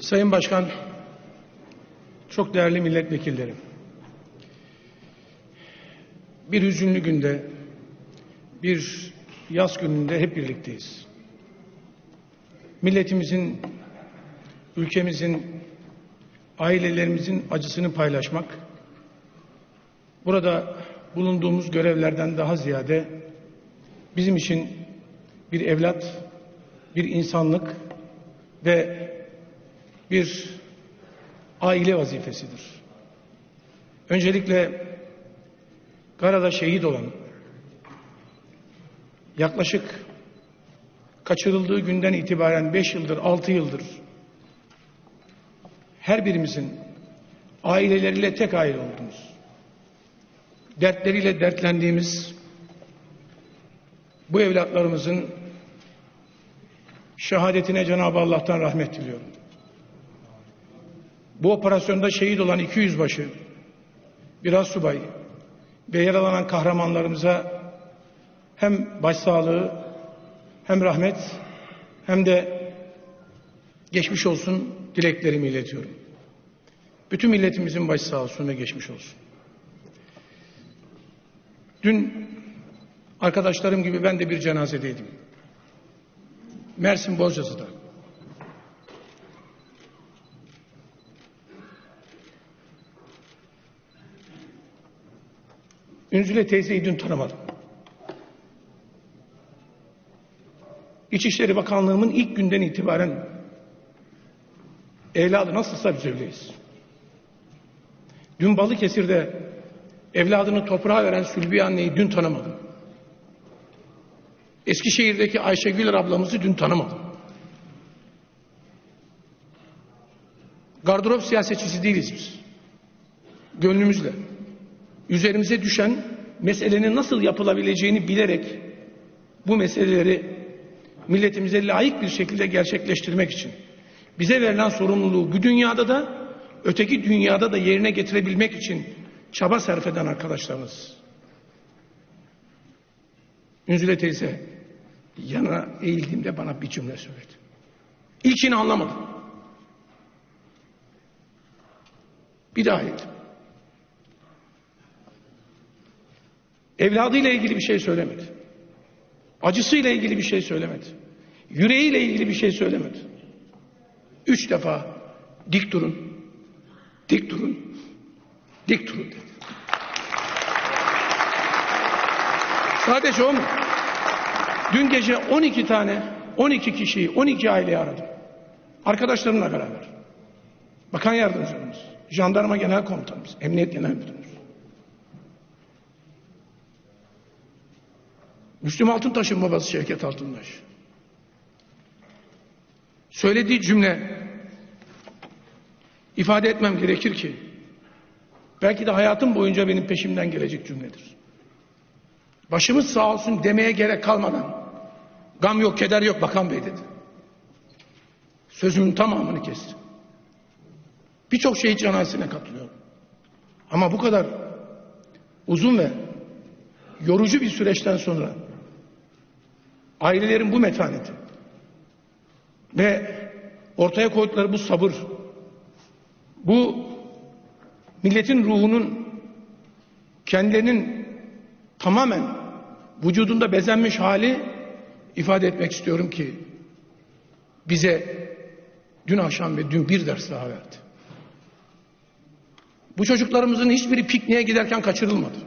Sayın Başkan, çok değerli milletvekillerim. Bir hüzünlü günde, bir yaz gününde hep birlikteyiz. Milletimizin, ülkemizin, ailelerimizin acısını paylaşmak, burada bulunduğumuz görevlerden daha ziyade bizim için bir evlat, bir insanlık ve bir aile vazifesidir. Öncelikle Gara'da şehit olan, yaklaşık kaçırıldığı günden itibaren 5 yıldır, 6 yıldır her birimizin aileleriyle tek aile olduğumuz, dertleriyle dertlendiğimiz bu evlatlarımızın şehadetine Cenab-ı Allah'tan rahmet diliyorum. Bu operasyonda şehit olan 200 başı, biraz subay ve yaralanan kahramanlarımıza hem başsağlığı hem rahmet hem de geçmiş olsun dileklerimi iletiyorum. Bütün milletimizin başı sağ olsun ve geçmiş olsun. Dün arkadaşlarım gibi ben de bir cenazedeydim. Mersin Bozcası'da. Ünzüle teyzeyi dün tanımadım. İçişleri Bakanlığı'nın ilk günden itibaren evladı nasılsa biz öyleyiz. Dün Balıkesir'de evladını toprağa veren Sülbiye anneyi dün tanımadım. Eskişehir'deki Ayşegül ablamızı dün tanımadım. Gardırop siyasetçisi değiliz biz. Gönlümüzle. Üzerimize düşen meselenin nasıl yapılabileceğini bilerek bu meseleleri milletimize layık bir şekilde gerçekleştirmek için bize verilen sorumluluğu bu dünyada da öteki dünyada da yerine getirebilmek için çaba sarf eden arkadaşlarımız. Ünzüle teyze yana eğildiğimde bana bir cümle söyledi. İlkini anlamadım. Bir daha eğildim. Evladıyla ilgili bir şey söylemedi. Acısıyla ilgili bir şey söylemedi. Yüreğiyle ilgili bir şey söylemedi. Üç defa dik durun, dik durun, dik durun dedi. Sadece o mu? Dün gece 12 tane, 12 kişiyi, 12 aileyi aradım. Arkadaşlarımla beraber. Bakan yardımcımız, jandarma genel komutanımız, emniyet genel müdürümüz. Müslüm Altıntaş'ın babası Şevket Altıntaş. Söylediği cümle ifade etmem gerekir ki belki de hayatım boyunca benim peşimden gelecek cümledir. Başımız sağ olsun demeye gerek kalmadan gam yok keder yok bakan bey dedi. Sözümün tamamını kesti. Birçok şehit cenazesine katılıyorum. Ama bu kadar uzun ve yorucu bir süreçten sonra ailelerin bu metaneti ve ortaya koydukları bu sabır bu milletin ruhunun kendilerinin tamamen vücudunda bezenmiş hali ifade etmek istiyorum ki bize dün akşam ve dün bir ders daha verdi. Bu çocuklarımızın hiçbiri pikniğe giderken kaçırılmadı.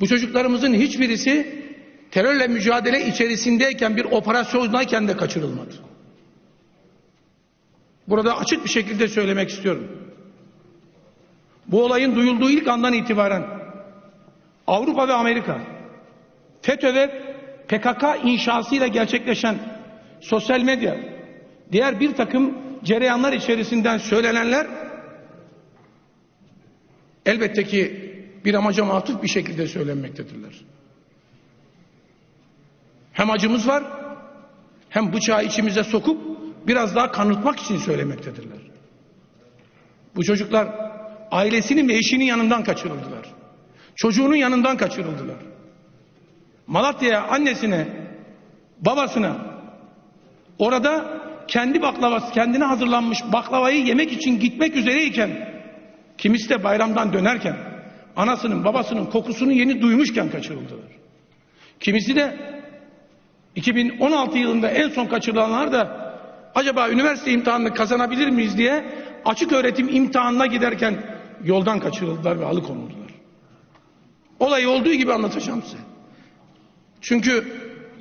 Bu çocuklarımızın hiçbirisi terörle mücadele içerisindeyken bir operasyondayken de kaçırılmadı. Burada açık bir şekilde söylemek istiyorum. Bu olayın duyulduğu ilk andan itibaren Avrupa ve Amerika FETÖ ve PKK inşasıyla gerçekleşen sosyal medya diğer bir takım cereyanlar içerisinden söylenenler elbette ki bir amaca matuf bir şekilde söylenmektedirler. Hem acımız var hem bıçağı içimize sokup biraz daha kanıtmak için söylemektedirler. Bu çocuklar ailesinin ve eşinin yanından kaçırıldılar. Çocuğunun yanından kaçırıldılar. Malatya'ya annesine, babasına orada kendi baklavası, kendine hazırlanmış baklavayı yemek için gitmek üzereyken, kimisi de bayramdan dönerken, anasının babasının kokusunu yeni duymuşken kaçırıldılar. Kimisi de 2016 yılında en son kaçırılanlar da acaba üniversite imtihanını kazanabilir miyiz diye açık öğretim imtihanına giderken yoldan kaçırıldılar ve alıkonuldular. Olay olduğu gibi anlatacağım size. Çünkü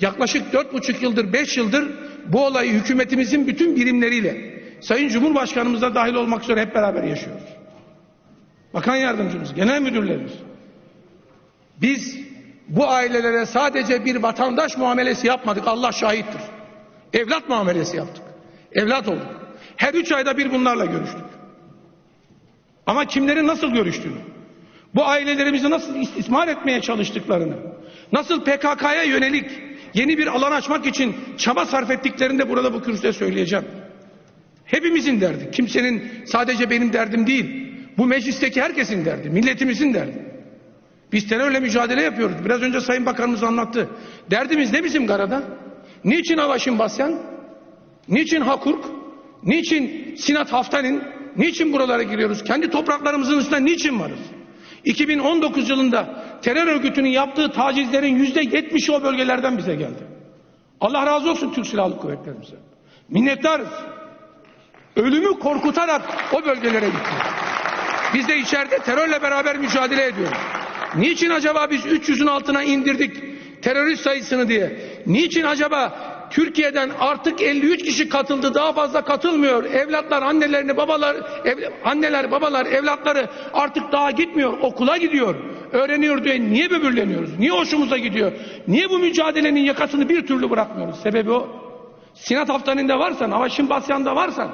yaklaşık dört buçuk yıldır, beş yıldır bu olayı hükümetimizin bütün birimleriyle, Sayın Cumhurbaşkanımız da dahil olmak üzere hep beraber yaşıyoruz. Bakan yardımcımız, genel müdürlerimiz. Biz bu ailelere sadece bir vatandaş muamelesi yapmadık, Allah şahittir. Evlat muamelesi yaptık. Evlat olduk. Her üç ayda bir bunlarla görüştük. Ama kimlerin nasıl görüştüğünü, bu ailelerimizi nasıl istismar etmeye çalıştıklarını, nasıl PKK'ya yönelik yeni bir alan açmak için çaba sarf ettiklerini de burada bu kürsüde söyleyeceğim. Hepimizin derdi. Kimsenin sadece benim derdim değil. Bu meclisteki herkesin derdi. Milletimizin derdi. Biz terörle mücadele yapıyoruz. Biraz önce Sayın Bakanımız anlattı. Derdimiz ne bizim Garada? Niçin Avaşin Basyan? Niçin Hakurk? Niçin Sinat Haftanin? Niçin buralara giriyoruz? Kendi topraklarımızın üstünde niçin varız? 2019 yılında terör örgütünün yaptığı tacizlerin yüzde yetmişi o bölgelerden bize geldi. Allah razı olsun Türk Silahlı Kuvvetlerimize. Minnettarız. Ölümü korkutarak o bölgelere gitti. Biz de içeride terörle beraber mücadele ediyoruz. Niçin acaba biz 300'ün altına indirdik terörist sayısını diye? Niçin acaba Türkiye'den artık 53 kişi katıldı daha fazla katılmıyor. Evlatlar annelerini babalar ev, anneler babalar evlatları artık daha gitmiyor okula gidiyor. Öğreniyor diye niye böbürleniyoruz? Niye hoşumuza gidiyor? Niye bu mücadelenin yakasını bir türlü bırakmıyoruz? Sebebi o. Sinat Haftanı'nda varsan, Avaşin Basyan'da varsan,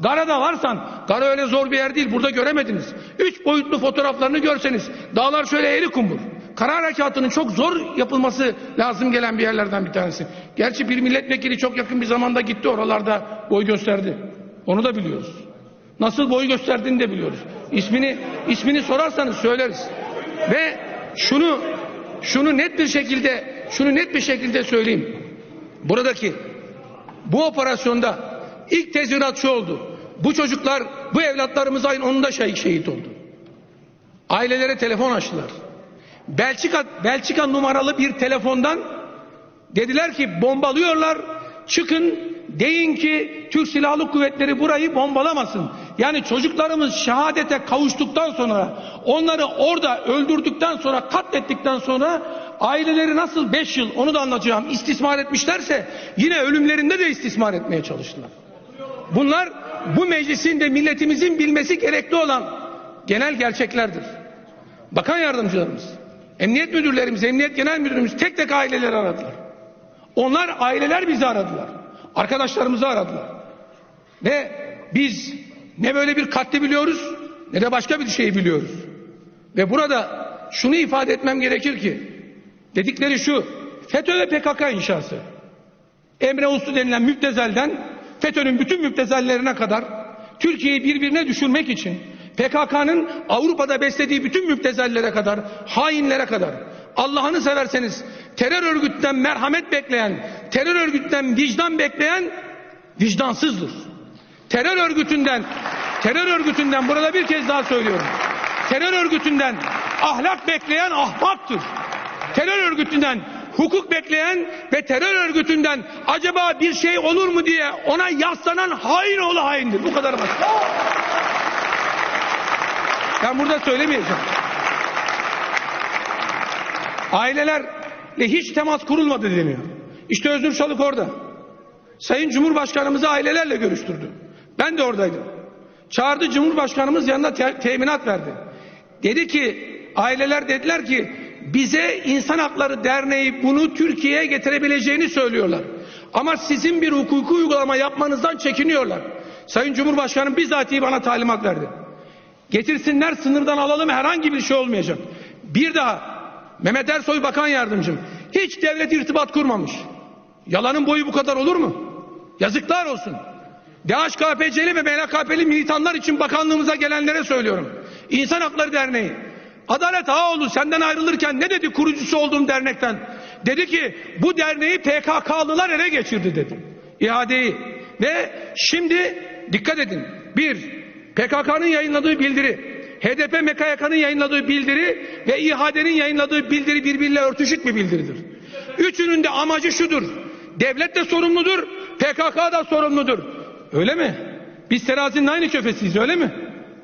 Gara'da varsan, Gara öyle zor bir yer değil, burada göremediniz. Üç boyutlu fotoğraflarını görseniz, dağlar şöyle eğri kumbur. Kara harekatının çok zor yapılması lazım gelen bir yerlerden bir tanesi. Gerçi bir milletvekili çok yakın bir zamanda gitti oralarda boy gösterdi. Onu da biliyoruz. Nasıl boy gösterdiğini de biliyoruz. İsmini, ismini sorarsanız söyleriz. Ve şunu, şunu net bir şekilde, şunu net bir şekilde söyleyeyim. Buradaki bu operasyonda ilk tezvirat şu oldu. Bu çocuklar, bu evlatlarımız ayın 10'unda şehit, şehit oldu. Ailelere telefon açtılar. Belçika, Belçika numaralı bir telefondan dediler ki bombalıyorlar. Çıkın deyin ki Türk Silahlı Kuvvetleri burayı bombalamasın. Yani çocuklarımız şehadete kavuştuktan sonra onları orada öldürdükten sonra katlettikten sonra aileleri nasıl 5 yıl onu da anlatacağım istismar etmişlerse yine ölümlerinde de istismar etmeye çalıştılar. Bunlar bu meclisin de milletimizin bilmesi gerekli olan genel gerçeklerdir. Bakan yardımcılarımız, emniyet müdürlerimiz, emniyet genel müdürümüz tek tek aileleri aradılar. Onlar aileler bizi aradılar. Arkadaşlarımızı aradılar. Ve biz ne böyle bir katli biliyoruz ne de başka bir şey biliyoruz. Ve burada şunu ifade etmem gerekir ki dedikleri şu FETÖ ve PKK inşası. Emre Uslu denilen müptezelden FETÖ'nün bütün müptezellerine kadar Türkiye'yi birbirine düşürmek için PKK'nın Avrupa'da beslediği bütün müptezellere kadar, hainlere kadar Allah'ını severseniz terör örgütten merhamet bekleyen, terör örgütten vicdan bekleyen vicdansızdır. Terör örgütünden, terör örgütünden burada bir kez daha söylüyorum. Terör örgütünden ahlak bekleyen ahmaktır. Terör örgütünden hukuk bekleyen ve terör örgütünden acaba bir şey olur mu diye ona yaslanan hain oğlu haindir. Bu kadar basit. Ben burada söylemeyeceğim. Ailelerle hiç temas kurulmadı deniyor. İşte Özgür Çalık orada. Sayın Cumhurbaşkanımızı ailelerle görüştürdü. Ben de oradaydım. Çağırdı Cumhurbaşkanımız yanına te- teminat verdi. Dedi ki aileler dediler ki bize İnsan Hakları Derneği bunu Türkiye'ye getirebileceğini söylüyorlar. Ama sizin bir hukuki uygulama yapmanızdan çekiniyorlar. Sayın Cumhurbaşkanım bizatihi bana talimat verdi. Getirsinler sınırdan alalım herhangi bir şey olmayacak. Bir daha Mehmet Ersoy Bakan Yardımcım hiç devlet irtibat kurmamış. Yalanın boyu bu kadar olur mu? Yazıklar olsun. DHKPC'li ve MHKP'li militanlar için bakanlığımıza gelenlere söylüyorum. İnsan Hakları Derneği. Adalet Ağoğlu senden ayrılırken ne dedi kurucusu olduğum dernekten? Dedi ki bu derneği PKK'lılar ele geçirdi dedi. İadeyi Ve şimdi dikkat edin. Bir, PKK'nın yayınladığı bildiri, HDP MKYK'nın yayınladığı bildiri ve İHA'denin yayınladığı bildiri birbiriyle örtüşük bir bildiridir. Üçünün de amacı şudur. Devlet de sorumludur, PKK da sorumludur. Öyle mi? Biz terazinin aynı köfesiyiz öyle mi?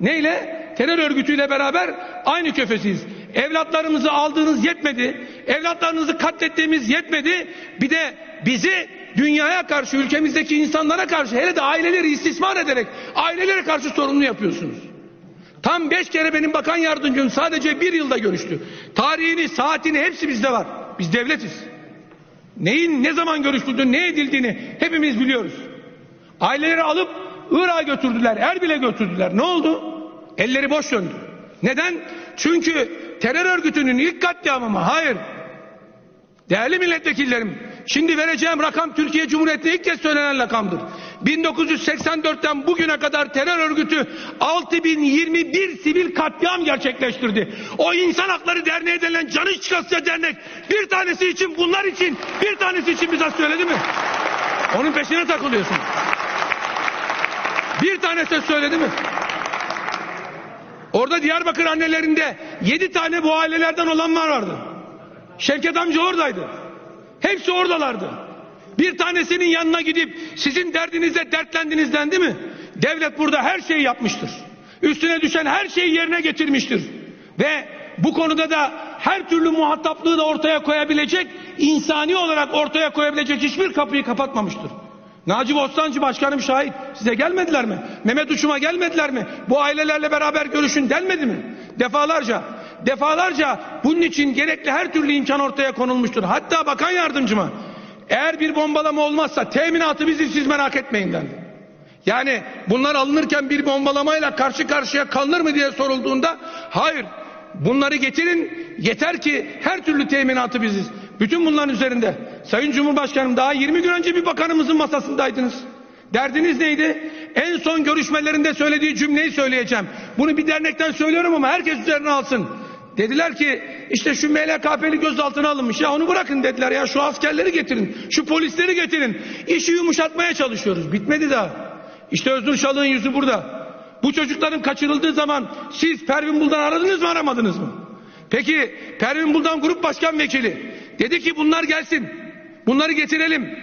Neyle? Terör örgütüyle beraber aynı köfesiyiz. Evlatlarımızı aldığınız yetmedi. Evlatlarınızı katlettiğimiz yetmedi. Bir de bizi dünyaya karşı, ülkemizdeki insanlara karşı, hele de aileleri istismar ederek ailelere karşı sorumlu yapıyorsunuz. Tam beş kere benim bakan yardımcım sadece bir yılda görüştü. Tarihini, saatini hepsi bizde var. Biz devletiz. Neyin ne zaman görüşüldüğünü, ne edildiğini hepimiz biliyoruz. Aileleri alıp Irak'a götürdüler, Erbil'e götürdüler. Ne oldu? Elleri boş döndü. Neden? Çünkü terör örgütünün ilk katliamı mı? Hayır. Değerli milletvekillerim, şimdi vereceğim rakam Türkiye Cumhuriyeti'ne ilk kez söylenen rakamdır. 1984'ten bugüne kadar terör örgütü 6021 sivil katliam gerçekleştirdi. O insan hakları derneği denilen canı çıkasıya dernek bir tanesi için bunlar için bir tanesi için bize söyledi mi? Onun peşine takılıyorsun. Bir tanesi söyledi mi? Orada Diyarbakır annelerinde yedi tane bu ailelerden olanlar vardı. Şevket amca oradaydı. Hepsi oradalardı. Bir tanesinin yanına gidip sizin derdinize dertlendiniz dendi mi? Devlet burada her şeyi yapmıştır. Üstüne düşen her şeyi yerine getirmiştir. Ve bu konuda da her türlü muhataplığı da ortaya koyabilecek, insani olarak ortaya koyabilecek hiçbir kapıyı kapatmamıştır. Naci Bostancı Başkanım şahit. Size gelmediler mi? Mehmet Uçum'a gelmediler mi? Bu ailelerle beraber görüşün denmedi mi? Defalarca. Defalarca bunun için gerekli her türlü imkan ortaya konulmuştur. Hatta bakan yardımcıma eğer bir bombalama olmazsa teminatı bizim siz merak etmeyin dendi. Yani bunlar alınırken bir bombalamayla karşı karşıya kalınır mı diye sorulduğunda hayır bunları getirin yeter ki her türlü teminatı biziz. Bütün bunların üzerinde. Sayın Cumhurbaşkanım daha 20 gün önce bir bakanımızın masasındaydınız. Derdiniz neydi? En son görüşmelerinde söylediği cümleyi söyleyeceğim. Bunu bir dernekten söylüyorum ama herkes üzerine alsın. Dediler ki işte şu MLKP'li gözaltına alınmış. Ya onu bırakın dediler ya. Şu askerleri getirin. Şu polisleri getirin. İşi yumuşatmaya çalışıyoruz. Bitmedi daha. İşte Özgür Çalık'ın yüzü burada. Bu çocukların kaçırıldığı zaman siz Pervin Buldan aradınız mı aramadınız mı peki Pervin Buldan grup başkan vekili dedi ki bunlar gelsin bunları getirelim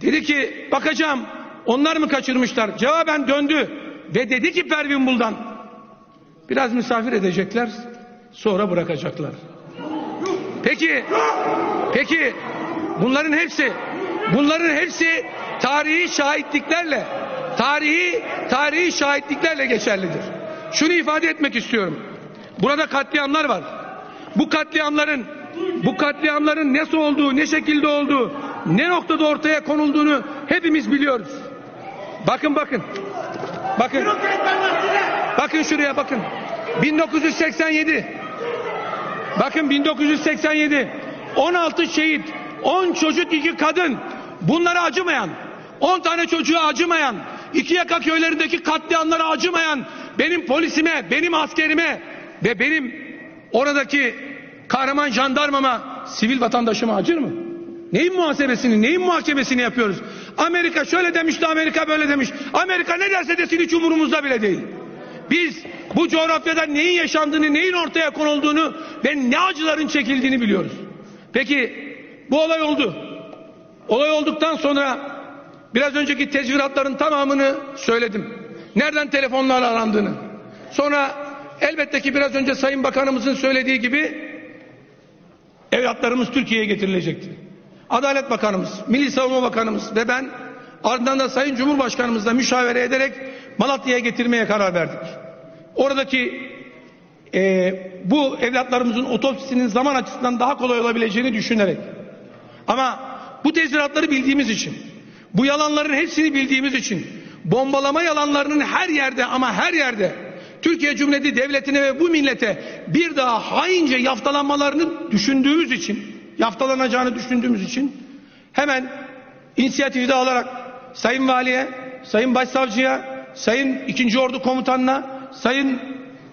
dedi ki bakacağım onlar mı kaçırmışlar cevaben döndü ve dedi ki Pervin Buldan biraz misafir edecekler sonra bırakacaklar. Peki, peki bunların hepsi, bunların hepsi tarihi şahitliklerle, tarihi, tarihi şahitliklerle geçerlidir. Şunu ifade etmek istiyorum. Burada katliamlar var. Bu katliamların, bu katliamların nasıl olduğu, ne şekilde olduğu, ne noktada ortaya konulduğunu hepimiz biliyoruz. Bakın bakın. Bakın. Bakın şuraya bakın. 1987 Bakın 1987 16 şehit 10 çocuk 2 kadın bunlara acımayan 10 tane çocuğa acımayan iki yaka köylerindeki katliamlara acımayan benim polisime benim askerime ve benim oradaki kahraman jandarmama sivil vatandaşıma acır mı? Neyin muhasebesini, neyin muhakemesini yapıyoruz? Amerika şöyle demişti, Amerika böyle demiş. Amerika ne derse desin hiç umurumuzda bile değil. Biz bu coğrafyada neyin yaşandığını, neyin ortaya konulduğunu ve ne acıların çekildiğini biliyoruz. Peki bu olay oldu. Olay olduktan sonra biraz önceki tezviratların tamamını söyledim. Nereden telefonlarla arandığını. Sonra elbette ki biraz önce Sayın Bakanımızın söylediği gibi evlatlarımız Türkiye'ye getirilecekti. Adalet Bakanımız, Milli Savunma Bakanımız ve ben ardından da Sayın Cumhurbaşkanımızla müşavere ederek Malatya'ya getirmeye karar verdik. Oradaki e, bu evlatlarımızın otopsisinin zaman açısından daha kolay olabileceğini düşünerek. Ama bu tezviratları bildiğimiz için, bu yalanların hepsini bildiğimiz için, bombalama yalanlarının her yerde ama her yerde Türkiye Cumhuriyeti Devleti'ne ve bu millete bir daha haince yaftalanmalarını düşündüğümüz için, yaftalanacağını düşündüğümüz için hemen inisiyatifi de alarak Sayın Valiye, Sayın Başsavcıya, Sayın 2. Ordu Komutanına, Sayın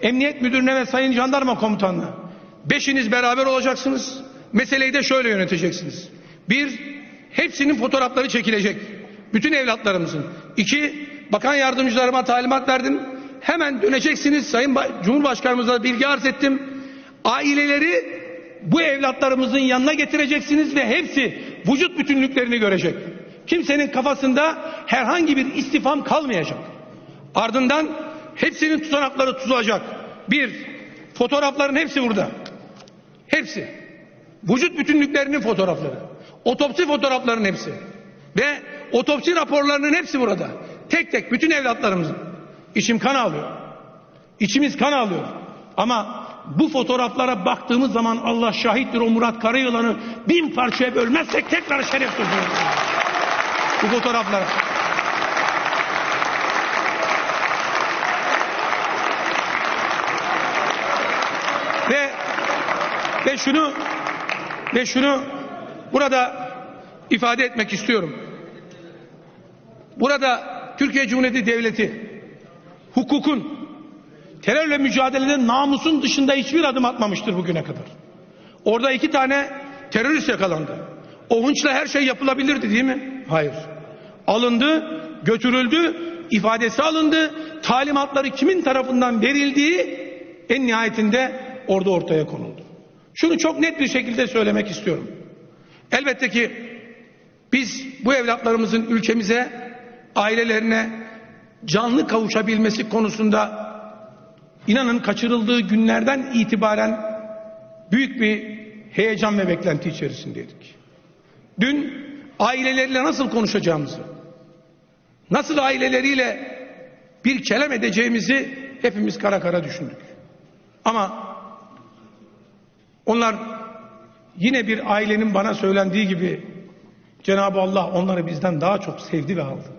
Emniyet Müdürüne ve Sayın Jandarma Komutanına beşiniz beraber olacaksınız. Meseleyi de şöyle yöneteceksiniz. Bir, hepsinin fotoğrafları çekilecek. Bütün evlatlarımızın. İki, bakan yardımcılarıma talimat verdim. Hemen döneceksiniz. Sayın Ba- Cumhurbaşkanımıza bilgi arz ettim. Aileleri bu evlatlarımızın yanına getireceksiniz ve hepsi vücut bütünlüklerini görecek. Kimsenin kafasında herhangi bir istifam kalmayacak. Ardından hepsinin tutanakları tutulacak. Bir, fotoğrafların hepsi burada. Hepsi. Vücut bütünlüklerinin fotoğrafları. Otopsi fotoğraflarının hepsi. Ve otopsi raporlarının hepsi burada. Tek tek bütün evlatlarımızın. İçim kan ağlıyor. İçimiz kan ağlıyor. Ama bu fotoğraflara baktığımız zaman Allah şahittir o Murat Karayılan'ı bin parçaya bölmezsek tekrar şeref duyuyoruz. Bu fotoğraflara. Ve ve şunu ve şunu burada ifade etmek istiyorum. Burada Türkiye Cumhuriyeti Devleti hukukun terörle mücadelede namusun dışında hiçbir adım atmamıştır bugüne kadar. Orada iki tane terörist yakalandı. O hınçla her şey yapılabilirdi değil mi? Hayır. Alındı, götürüldü, ifadesi alındı, talimatları kimin tarafından verildiği en nihayetinde orada ortaya konuldu. Şunu çok net bir şekilde söylemek istiyorum. Elbette ki biz bu evlatlarımızın ülkemize, ailelerine canlı kavuşabilmesi konusunda inanın kaçırıldığı günlerden itibaren büyük bir heyecan ve beklenti içerisindeydik. Dün aileleriyle nasıl konuşacağımızı, nasıl aileleriyle bir kelam edeceğimizi hepimiz kara kara düşündük. Ama onlar yine bir ailenin bana söylendiği gibi Cenab-ı Allah onları bizden daha çok sevdi ve aldı.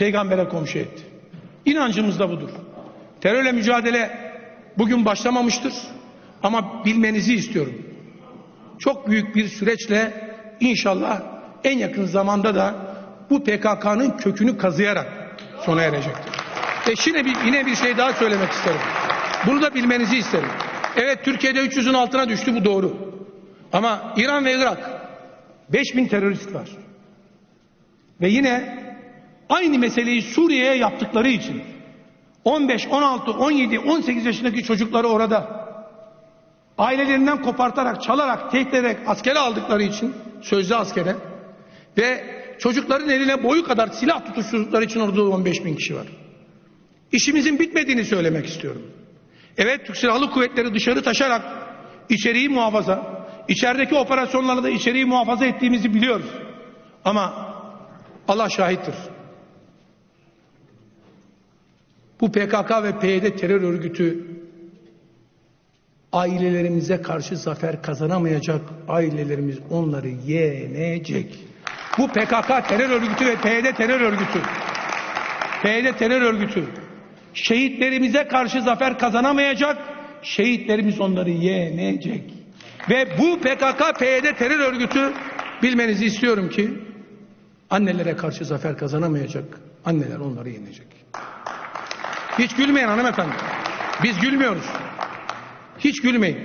Peygambere komşu etti. İnancımız da budur. Terörle mücadele bugün başlamamıştır. Ama bilmenizi istiyorum. Çok büyük bir süreçle inşallah en yakın zamanda da bu PKK'nın kökünü kazıyarak sona erecektir. Ve yine bir, yine bir şey daha söylemek isterim. Bunu da bilmenizi isterim. Evet Türkiye'de 300'ün altına düştü bu doğru. Ama İran ve Irak 5000 terörist var. Ve yine aynı meseleyi Suriye'ye yaptıkları için 15, 16, 17, 18 yaşındaki çocukları orada ailelerinden kopartarak, çalarak, tehdit ederek askere aldıkları için, sözlü askere ve çocukların eline boyu kadar silah tutuşturdukları için orada 15 bin kişi var. İşimizin bitmediğini söylemek istiyorum. Evet Türk Silahlı Kuvvetleri dışarı taşarak içeriği muhafaza, içerideki operasyonlarda da içeriği muhafaza ettiğimizi biliyoruz. Ama Allah şahittir. Bu PKK ve PYD terör örgütü ailelerimize karşı zafer kazanamayacak, ailelerimiz onları yenecek. Bu PKK terör örgütü ve PYD terör örgütü, PYD terör örgütü şehitlerimize karşı zafer kazanamayacak, şehitlerimiz onları yenecek. Ve bu PKK, PYD terör örgütü bilmenizi istiyorum ki annelere karşı zafer kazanamayacak, anneler onları yenecek. Hiç gülmeyin hanımefendi. Biz gülmüyoruz. Hiç gülmeyin.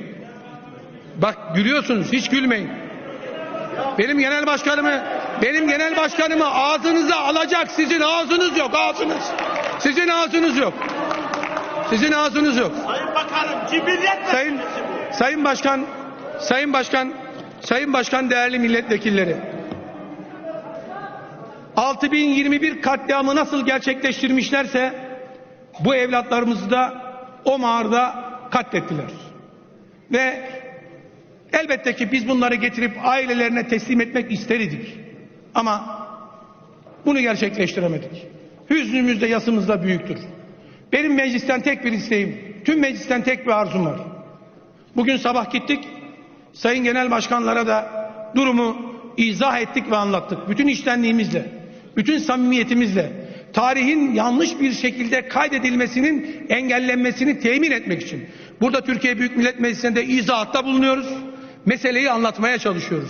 Bak gülüyorsunuz hiç gülmeyin. Benim genel başkanımı benim genel başkanımı ağzınıza alacak sizin ağzınız yok ağzınız. Sizin ağzınız yok. Sizin ağzınız yok. Sayın Bakanım cibillet Sayın Sayın Başkan Sayın Başkan Sayın Başkan değerli milletvekilleri 6021 katliamı nasıl gerçekleştirmişlerse bu evlatlarımızı da o mağarada katlettiler. Ve elbette ki biz bunları getirip ailelerine teslim etmek isterdik. Ama bunu gerçekleştiremedik. Hüznümüz de yasımız da büyüktür. Benim meclisten tek bir isteğim, tüm meclisten tek bir arzum var. Bugün sabah gittik, sayın genel başkanlara da durumu izah ettik ve anlattık. Bütün iştenliğimizle, bütün samimiyetimizle, tarihin yanlış bir şekilde kaydedilmesinin engellenmesini temin etmek için. Burada Türkiye Büyük Millet Meclisi'nde izahatta bulunuyoruz. Meseleyi anlatmaya çalışıyoruz.